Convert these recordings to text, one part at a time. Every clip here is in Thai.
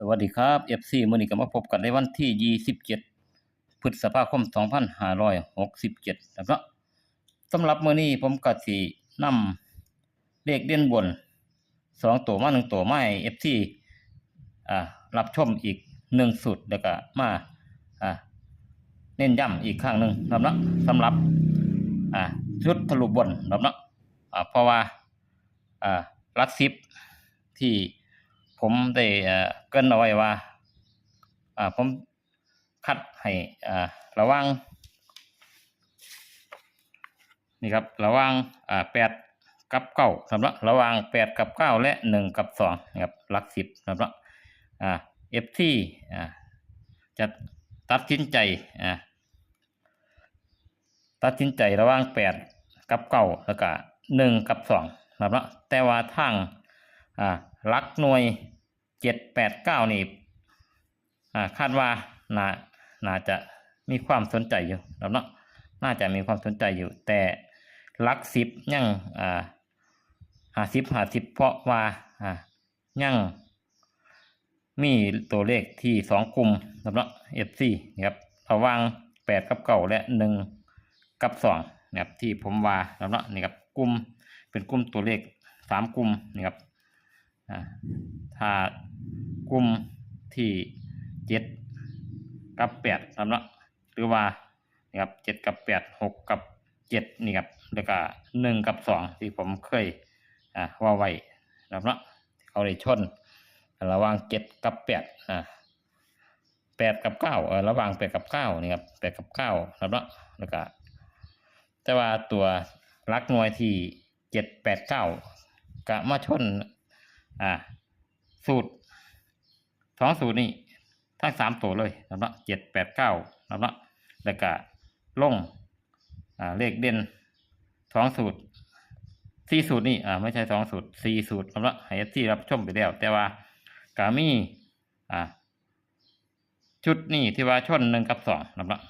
สวัสดีครับ FC มื้อนี้ก็มาพบกันในวันที่ 27 พฤษภาคม 2567นะครับสำหรับมื้อนี้ผมก็สินำเลขเด่นบน 2 ตัวมา 1 ตัวมาให้ FC อ่ารับชมอีก 1สูตรแล้วก็มาอ่าเน้นย้ำอีกครั้งหนึ่งครับนะสำหรับอ่าชุดทะลุบนครับนะอ่าเพราะว่าอ่ารักซิปที่ ผมได้เอ่อเกินเอาไว้ว่าผมคัดให้ระว่างนี่ครับระว่างแปดกับเก้าสำหรับระว่างแปดกับเก้าและหนึ่งกับสองนะครับหลักสิบสำหรับเอฟที่จะตัดสินใจตัดสินใจระหว่างแปดกับเก้าแล้วก็หนึ่งกับสองนะครับแต่ว่าทาง อ่าลักหน่วยเจ็ดแปดเก้านี่อ่าคาดว่าน่าน่าจะมีความสนใจอยู่แล้วเนาะน่าจะมีความสนใจอยู่ แต่ลักสิบยังอ่าหาสิบหาสิบเพราะว่าอ่ายังมีตัวเลขที่สองกลุ่มสำหรับเอฟซีนะครับระว่างแปดกับเก้าและหนึ่งกับสองนะครับที่ผมว่าสำหรับนี่ครับกลุ่มเป็นกลุ่มตัวเลขสามกลุ่มนะครับ ถ้ากลุ่มที่เจ็ดกับแปดสำหรับหรือว่านี่ครับเจ็ดกับแปดหกกับเจ็ดนี่ครับแล้วก็หนึ่งกับสองที่ผมเคยอ่าว่าไว้นะครับเขาได้ชนระหว่างเจ็ดกับแปดอ่าแปดกับเก้าเออระหว่างแปดกับเก้านี่ครับแปดกับเก้านะครับแล้วก็แต่ว่าตัวรักหน่วยที่เจ็ดแปดเก้ากะมาชน อ่า สูตรสองสูตรนี่ทั้งสามตัวเลยนะครับเจ็ดแปดเก้านะครับแล้วก็ลงอ่าเลขเด่นสองสูตรสี่สูตรนี่อ่าไม่ใช่สองสูตรสี่สูตรนะครับให้ที่รับชมไปแล้ว แต่ว่ากามีอ่าชุดนี่ที่ว่าชนหนึ่งกับสองนะครับ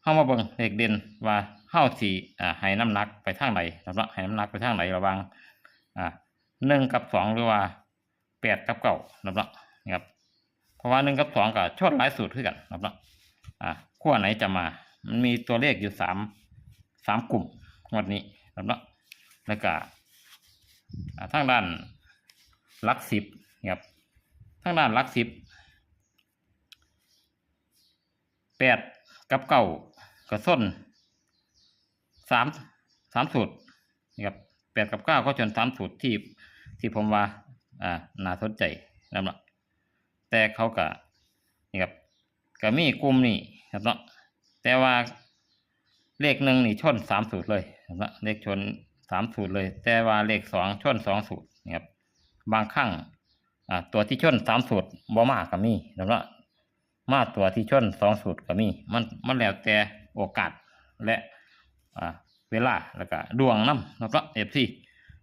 เข้ามาเบิ่งเลขเด่นว่าเข้าสี่อ่าให้น้ำหนักไปทางไหนนะครับให้น้ำหนักไปทางไหนระวังอ่า หนึ่งกับสองหรือว่าแปดกับเก้านะครับนะครับ เพราะว่าหนึ่งกับสองกับชดหลายสูตรขึ้นกันนะครับอ่าขั้วไหนจะมา มันมีตัวเลขอยู่สามสามกลุ่มงวดนี้นะครับแล้วก็ทางด้านลักสิบนะครับทางด้านลักสิบแปดกับเก้ากระส้นสามสามสูตรนะครับแปดกับเก้าก็จนสามสูตรที่ ที่ผมว่าอ่าน่าสนใจนะครับแต่เขาก็นี่ครับก็มีกลุ่มนี่ครับเนาะแต่ว่าเลขหนึ่งนี่ชนสามสูตรเลยครับเลขชนสามสูตรเลย แต่ว่าเลขสองชนสองสูตรนะครับบางครั้งอ่าตัวที่ชนสามสูตรบ่มากก็มีนะครับมาตัวที่ชนสองสูตรก็มีมันมันแล้วแต่โอกาสและอ่าเวลาแล้วก็ดวงน้ำนะครับเอฟซี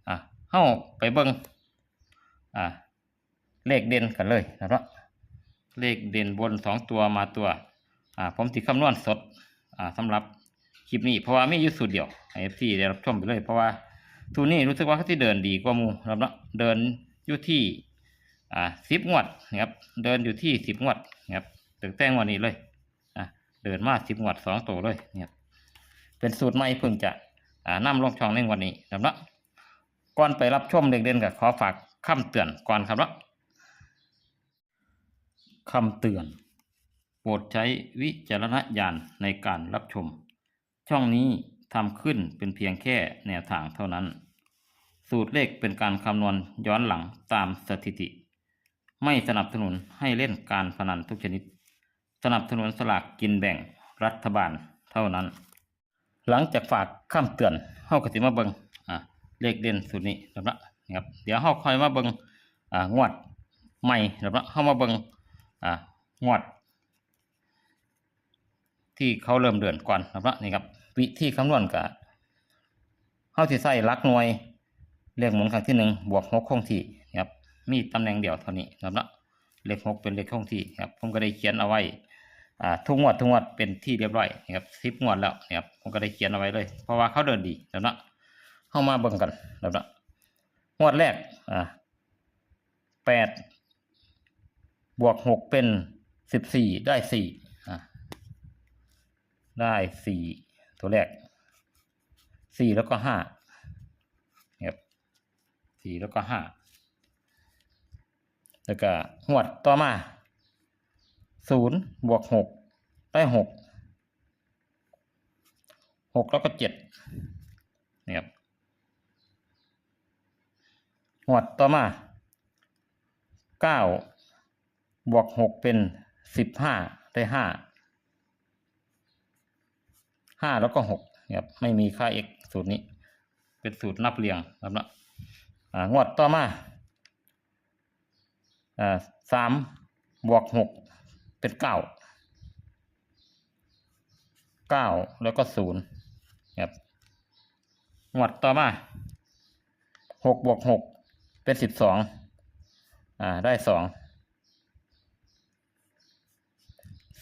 อ่า เข้าไปเบิ้งอ่าเลขเด่นกันเลยนะครับเลขเด่นบนสองตัวมาตัวอ่าผมติคำนวณสดอ่าสำหรับคลิปนี้เพราะว่าไม่ยุดสูตรเดียวให้เอฟซีได้รับชมไปเลยเพราะว่าทูนี้รู้สึกว่าเขาที่เดินดีกว่ามูนะครับเนาะเดินอยู่ที่อ่าสิบงวดนะครับเดินอยู่ที่สิบงวดนะครับถึงแต่งวันนี้เลยอ่าเดินมาสิบงวดสองตัวเลยนะครับเป็นสูตรใหม่เพิ่งจะอ่านำลงช่องในวันนี้นะครับเนาะ ก่อนไปรับชมเลขเด่นกับขอฝากคำเตือนก่อนครับเนาคำเตือน โปรดใช้วิจารณญาณในการรับชม ช่องนี้ทำขึ้นเป็นเพียงแค่แนวทางเท่านั้น สูตรเลขเป็นการคำนวณย้อนหลังตามสถิติ ไม่สนับสนุนให้เล่นการพนันทุกชนิด สนับสนุนสลากกินแบ่งรัฐบาลเท่านั้น หลังจากฝากคำเตือนเฮาก็สิมาเบิง เลขเด่นสูตรนี้นะครับนะครับ เดี๋ยวเฮาค่อยมาเบิงอ่างวดใหม่นะครับเฮามาเบิงอ่างวด ที่เขาเริ่มเดือนก่อนนะครับนี่ครับวิธีคำนวณกับเขาที่ใส่ลักหน่วยเลขหมุนครั้งที่หนึ่งบวกหกคงที่นะครับมีตำแหน่งเดียวเท่านี้นะครับเลขหกเป็นเลขคงที่ครับผมก็ได้เขียนเอาไว้อ่าทุกงวดทุกงวดเป็นที่เรียบร้อยนะครับสิบงวดแล้วนะครับผมก็ได้เขียนเอาไว้เลย เพราะว่าเขาเดินดีนะครับ เข้ามาเบิ่งกันนะครับงวดแรกอ่าแปดบวกหกเป็นสิบสี่ได้สี่อะได้สี่ตัวแรกสี่แล้วก็ห้าครับสี่แล้วก็ห้าแล้วก็หวดต่อมาศูนย์บวกหกได้หกหกแล้วก็เจ็ดนี่ครับ หวดต่อมาเก้าบวกหกเป็นสิบห้าได้ห้าห้าแล้วก็หกครับไม่มีค่า x สูตรนี้ เป็นสูตรนับเรียงครับนะงวดต่อมาอ่าสามบวกหกเป็นเก้าเก้าแล้วก็ศูนย์ครับงวดต่อมาหกบวกหก เป็นสิบสองอ่า ได้สอง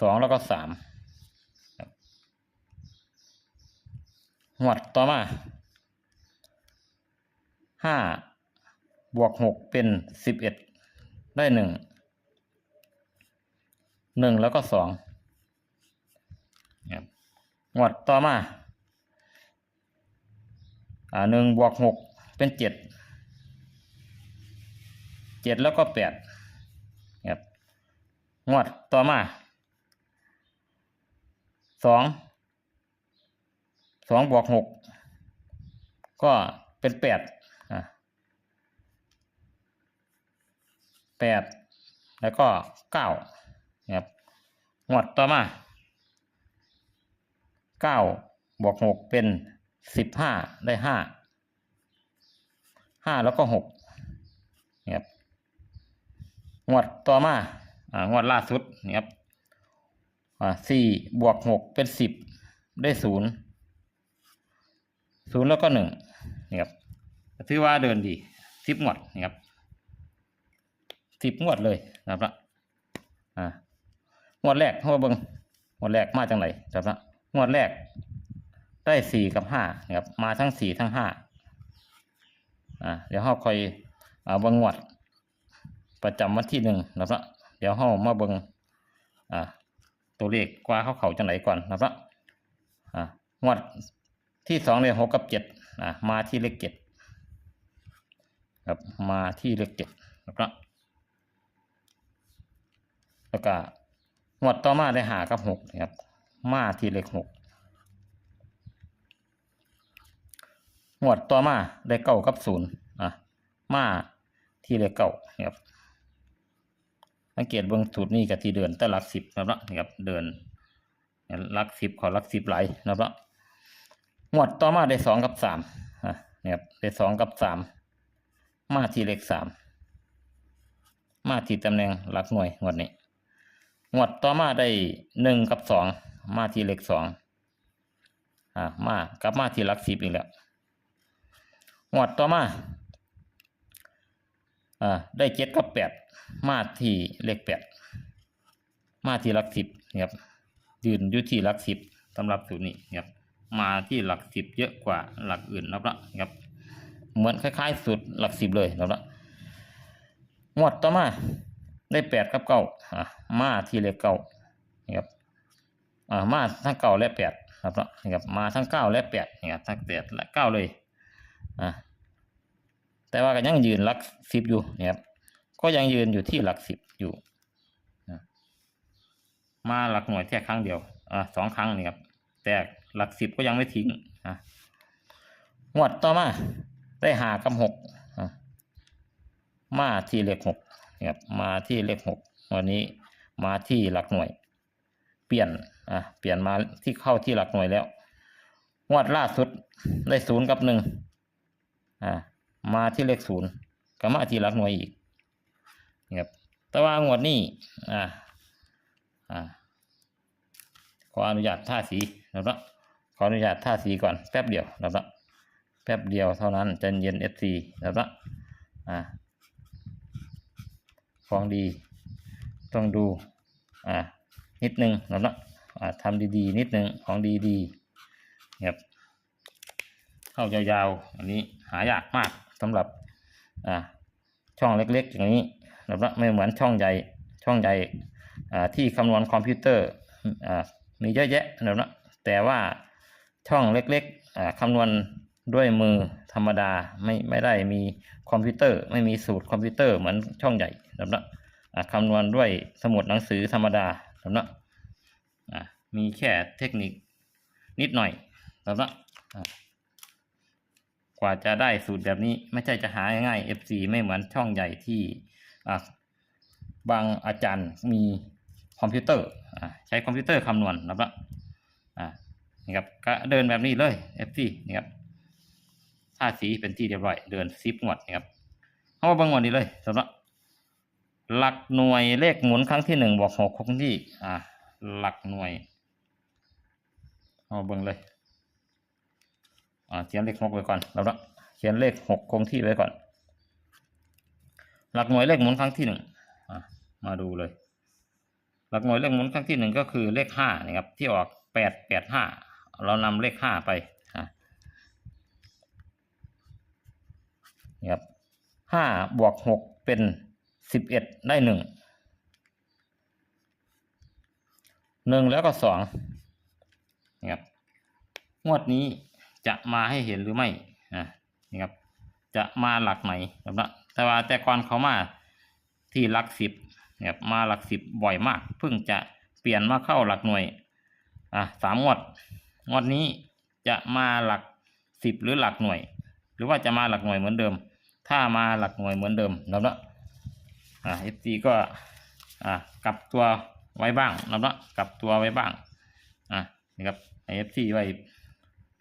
สองแล้วก็สามครับงวดต่อมาห้าบวกหกเป็นสิบเอ็ดได้หนึ่งหนึ่งแล้วก็สองครับงวดต่อมาอ่าหนึ่งบวกหกเป็นเจ็ด เจ็ดแล้วก็แปดครับงวดต่อมาสองสองบวกหกก็เป็นแปดแปดแล้วก็เก้าครับงวดต่อมาเก้าบวกหกเป็นสิบห้าได้ห้าห้าแล้วก็หกครับ งวดต่อมาอ่างวดล่าสุดนี่ครับอ่าสี่บวกหกเป็นสิบได้ศูนย์ศูนย์แล้วก็หนึ่งนี่ครับถือว่าเดินดีสิบงวดนี่ครับสิบงวดเลยนะครับละอ่างวดแรกเข้ามาเบิงงวดแรกมาจากไหนครับละงวดแรกได้สี่กับห้านะครับมาทั้งสี่ทั้งห้าอ่าเดี๋ยวเราคอยอ่าเบิงงวด ประจำวันที่หนึ่งนะครับเดี๋ยวเรามาเบิงอ่าตัวเลขกว่าเขาเขาจังไหนก่อนนะครับอ่างวดที่สองเลยหกกับเจ็ดอ่ามาที่เลขเจ็ดครับมาที่เลขเจ็ดนะครับแล้วก็งวดต่อมาได้หากับหกนะครับมาที่เลขหกงวดต่อมาได้เก้ากับศูนย์อะมาที่เลขเก้านะครับ สังเกตเบื้องสูตรนี้กับที่เดินแต่หลักสิบนะครับนะครับเดินหลักสิบขอหลักสิบไหลนะครับงวดต่อมาได้สองกับสามนะครับได้สองกับสามมาที่เลขสามมาที่ตำแหน่งหลักหน่วยงวดนี้งวดต่อมาได้หนึ่งกับสองมาที่เลขสองอ่ามากลับมาที่หลักสิบอีกแล้วงวดต่อมา อ่าได้เจ็ดกับแปดมาที่เลขแปดมาที่หลักสิบนะครับยืนอยู่ที่หลักสิบสำหรับสูตรนี้นะครับมาที่หลักสิบเยอะกว่าหลักอื่นนะครับนะครับเหมือนคล้ายๆสูตรหลักสิบเลยนะครับงวดต่อมาได้แปดกับเก้าอ่ามาที่เลขเก้านะครับอ่ามาทั้งเก้าและแปดครับเนะนะครับมาทั้งเก้าและแปดนะครับทั้งแปดและเก้าเลยอ่า แต่ว่าก็ยังยืนหลักสิบอยู่นะครับก็ยังยืนอยู่ที่หลักสิบอยู่นะมาหลักหน่วยแค่ครั้งเดียวอ่าสองครั้งนี่ครับแต่หลักสิบก็ยังไม่ทิ้งอ่างวดต่อมาได้หากับหกมาที่เลขหกนะครับมาที่เลขหกวันนี้มาที่หลักหน่วย เปลี่ยนอะเปลี่ยนมาที่เข้าที่หลักหน่วยแล้วงวดล่าสุดได้ศูนย์กับหนึ่งอ่า มาที่เลขศูนย์ก็มาที่หลักหน่วยอีกนะครับแต่ว่างวดนี้อ่าอ่าขออนุญาตท่าสีนะครับขออนุญาตท่าสีก่อนแป๊บเดียวนะครับแป๊บเดียวเท่านั้นใจเย็นเอฟซีนะครับอ่าของดี ต้องดูอ่านิดนึงนะครับอ่าทำดีๆ นิดนึงของดีๆครับเข้ายาวๆ อันนี้หายากมาก สำหรับอ่าช่องเล็กๆ อย่างนี้นะครับไม่เหมือนช่องใหญ่ช่องใหญ่อ่าที่คำนวณคอมพิวเตอร์อ่ามีเยอะแยะนะครับแต่ว่าช่องเล็กๆอ่าคำนวณด้วยมือธรรมดาไม่ไม่ได้มีคอมพิวเตอร์ ไม่มีสูตรคอมพิวเตอร์เหมือนช่องใหญ่นะครับอ่าคำนวณด้วยสมุดหนังสือธรรมดานะครับอ่ามีแค่เทคนิคนิดหน่อยนะครับ ว่าจะได้สูตรแบบนี้ไม่ใช่จะหาง่ายๆ FC ไม่เหมือนช่องใหญ่ที่บางอาจารย์มีคอมพิวเตอร์อใช้คอมพิวเตอร์คำนวณนะครับนี่ครับก็เดินแบบนี้เลย FC นี่ครับท่าสีเป็นที่เรียบร้อยเดินซิปงวดนี่ครับเอามาบิ่งงวดนี้เลยสำหรับหลักหน่วยเลขหมุนครั้งที่หนึ่งบวกหกคงที่อ่าหลักหน่วยเอามาเบิ่งเลย เขียนเลขหกไว้ก่อนแล้วละเขียนเลขหกคงที่ไว้ก่อน หลักหน่วยเลขหมุนครั้งที่หนึ่งมาดูเลย หลักหน่วยเลขหมุนครั้งที่หนึ่งก็คือเลขห้านะครับ ที่ออกแปดแปดห้าเรานำเลขห้าไปอะครับห้าบวกหกเป็นสิบเอ็ดได้หนึ่งหนึ่งแล้วก็สองนี่ครับงวดนี้ จะมาให้เห็นหรือไม่อะนี่ครับจะมาหลักไหนครับนะแต่ว่าแต่ก่อนเขามาที่หลักสิบเนี่ยมาหลักสิบบ่อยมาก เพิ่งจะเปลี่ยนมาเข้าหลักหน่วยอะสามงวดงวดนี้จะมาหลักสิบหรือหลักหน่วย หรือว่าจะมาหลักหน่วยเหมือนเดิม ถ้ามาหลักหน่วยเหมือนเดิมแล้วเนะอะเอฟซีก็อะกลับตัวไว้บ้างแล้วเนาะกลับตัวไว้บ้างอะนี่ครับเอฟซีไว้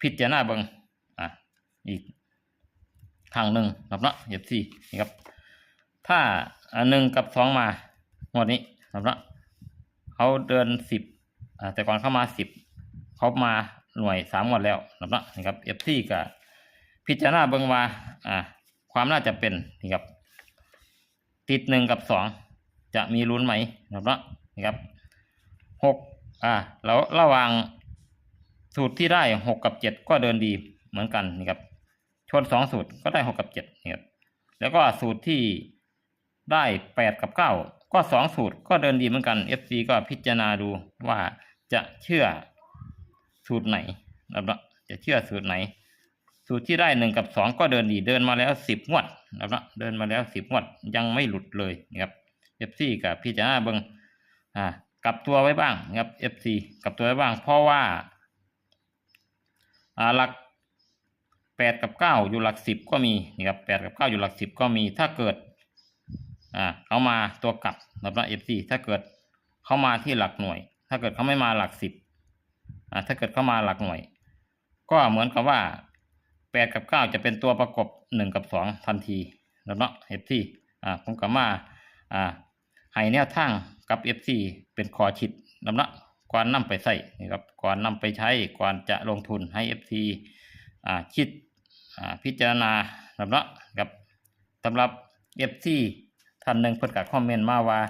พิจารณาเบิงอะอีกทางหนึ่งครับเนาะเอฟซีนี่ครับ ถ้าอันหนึ่งกับสองมางวดนี้ครับเนาะเขาเดินสิบอ่าแต่ก่อนเข้ามาสิบเขามาหน่วยสามงวดแล้วครับเนาะนี่ครับเอฟซีกับพิจารณาเบิ่งว่าอ่า ความน่าจะเป็นนี่ครับ ติดหนึ่งกับสองจะมีลุ้นไหมครับเนาะนี่ครับหกอ่าแล้วระหว่าง สูตรที่ได้หกกับเจ็ดก็เดินดีเหมือนกันนี่ครับชนสองสูตรก็ได้หกกับเจ็ดนี่ครับแล้วก็สูตรที่ได้แปดกับเก้าก็สองสูตรก็เดินดีเหมือนกัน FC ก็พิจารณาดูว่าจะเชื่อสูตรไหนนะครับจะเชื่อสูตรไหน สูตรที่ได้หนึ่งกับสองก็เดินดีเดินมาแล้วสิบงวดนะครับเดินมาแล้วสิบงวดยังไม่หลุดเลยนะครับ FC กับพิจารณาเบิงอ่ากลับตัวไว้บ้างนะครับ FC กลับตัวไว้บ้าง เพราะว่า หลักแปดกับเก้าอยู่หลักสิบก็มีนี่ครับแปดกับเก้าอยู่หลักสิบก็มี ถ้าเกิดอ่าเขามาตัวกลับนะครับเอฟซีถ้าเกิดเขามาที่หลักหน่วย ถ้าเกิดเขาไม่มาหลักสิบอ่าถ้าเกิดเขามาหลักหน่วย ก็เหมือนกับว่าแปดกับเก้าจะเป็นตัวประกบหนึ่งกับสองทันทีนะครับเอฟซีอ่าผมกับมาอ่าให้แนวทางกับเอฟซีเป็นคอชิดนะครับ ก่อนนำไปใส่นะครับก่อนนำไปใช้ก่อนจะลงทุนให้เอฟซีอ่าคิดอ่าพิจารณานะครับกับสำหรับเอฟซีท่านหนึ่งเพิ่นก็คอมเมนต์มาว่า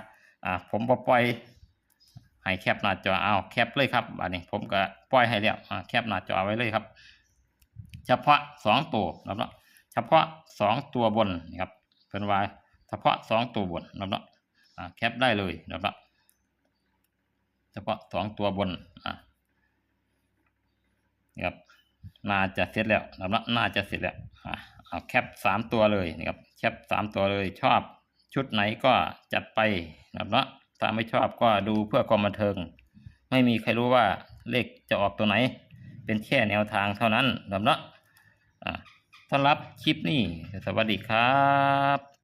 อ่าผมบ่ปล่อยให้แคปหน้าจอเอาแคปเลยครับอันนี้ผมก็ปล่อยให้แล้วอ่าแคปหน้าจอไว้เลยครับ เฉพาะสองตัวนะครับเนาะเฉพาะสองตัวบนนะครับเพิ่นว่าเฉพาะสองตัวบนนะครับเนาะอ่าแคปได้เลยนะครับเนาะ เฉพาะสองตัวบนอ่านี่ครับน่าจะเสร็จแล้วนะครับนาะน่าจะเสร็จแล้วอ่าเอาแคปสามตัวเลยนะครับแคปสามตัวเลยชอบชุดไหนก็จัดไปนะครับเนาะถ้าไม่ชอบก็ดูเพื่อความบันเทิง ไม่มีใครรู้ว่าเลขจะออกตัวไหน เป็นแค่แนวทางเท่านั้นนะครับเนาะอ่าสำหรับคลิปนี้สวัสดีครับ